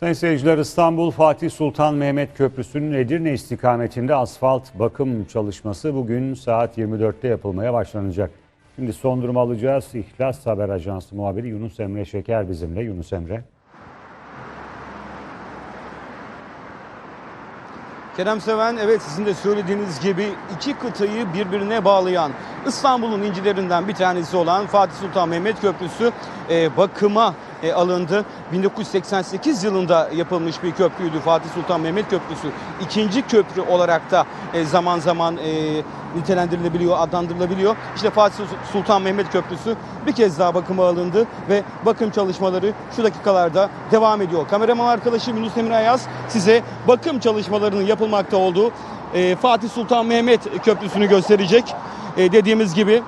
Sayın seyirciler İstanbul Fatih Sultan Mehmet Köprüsü'nün Edirne istikametinde asfalt bakım çalışması bugün saat 24'te yapılmaya başlanacak. Şimdi son durumu alacağız. İhlas Haber Ajansı muhabiri Yunus Emre Şeker bizimle. Yunus Emre. Kerem Seven evet sizin de söylediğiniz gibi iki kıtayı birbirine bağlayan İstanbul'un incilerinden bir tanesi olan Fatih Sultan Mehmet Köprüsü e, bakıma e, alındı. 1988 yılında yapılmış bir köprüydü Fatih Sultan Mehmet Köprüsü. İkinci köprü olarak da e, zaman zaman e, nitelendirilebiliyor, adlandırılabiliyor. İşte Fatih Sultan Mehmet Köprüsü bir kez daha bakıma alındı ve bakım çalışmaları şu dakikalarda devam ediyor. Kameraman arkadaşım Yunus Emre Ayaz size bakım çalışmalarının yapılmakta olduğu Fatih Sultan Mehmet Köprüsü'nü gösterecek. Dediğimiz gibi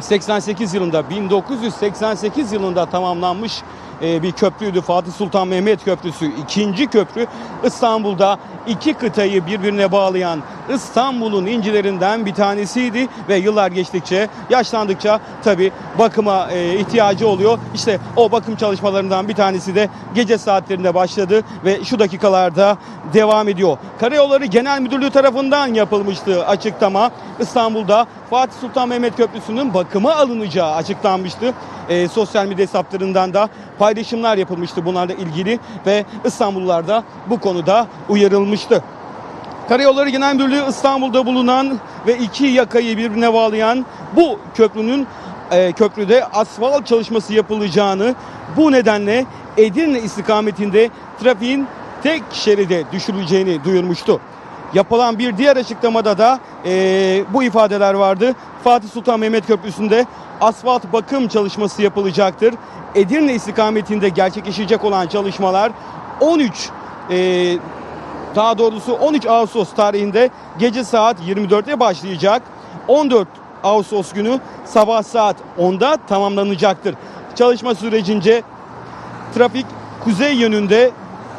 88 yılında 1988 yılında tamamlanmış e, bir köprüydü Fatih Sultan Mehmet Köprüsü. ikinci köprü İstanbul'da iki kıtayı birbirine bağlayan İstanbul'un incilerinden bir tanesiydi ve yıllar geçtikçe yaşlandıkça tabi bakıma e, ihtiyacı oluyor. İşte o bakım çalışmalarından bir tanesi de gece saatlerinde başladı ve şu dakikalarda devam ediyor. Karayolları Genel Müdürlüğü tarafından yapılmıştı açıklama. İstanbul'da Fatih Sultan Mehmet Köprüsü'nün bakıma alınacağı açıklanmıştı. E, sosyal medya hesaplarından da paylaşımlar yapılmıştı bunlarla ilgili ve İstanbullular da bu konuda uyarılmıştı. Karayolları Genel Müdürlüğü İstanbul'da bulunan ve iki yakayı birbirine bağlayan bu köprünün e, köprüde asfalt çalışması yapılacağını bu nedenle Edirne istikametinde trafiğin tek şeride düşürüleceğini duyurmuştu. Yapılan bir diğer açıklamada da e, bu ifadeler vardı. Fatih Sultan Mehmet Köprüsü'nde asfalt bakım çalışması yapılacaktır. Edirne istikametinde gerçekleşecek olan çalışmalar 13 e, daha doğrusu 13 Ağustos tarihinde gece saat 24'te başlayacak. 14 Ağustos günü sabah saat 10'da tamamlanacaktır. Çalışma sürecince trafik kuzey yönünde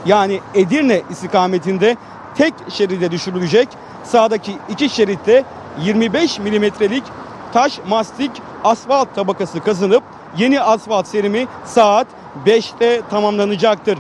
yani Edirne istikametinde tek şeride düşürülecek. Sağdaki iki şeritte 25 milimetrelik taş mastik asfalt tabakası kazınıp yeni asfalt serimi saat 5'te tamamlanacaktır.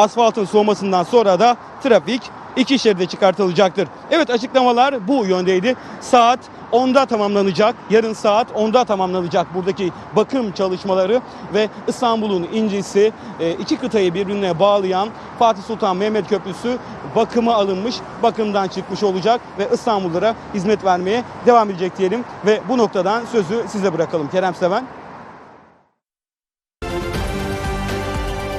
Asfaltın soğumasından sonra da trafik iki şeride çıkartılacaktır. Evet açıklamalar bu yöndeydi. Saat 10'da tamamlanacak. Yarın saat 10'da tamamlanacak buradaki bakım çalışmaları ve İstanbul'un incisi e, iki kıtayı birbirine bağlayan Fatih Sultan Mehmet Köprüsü bakıma alınmış, bakımdan çıkmış olacak ve İstanbullulara hizmet vermeye devam edecek diyelim ve bu noktadan sözü size bırakalım. Kerem Seven.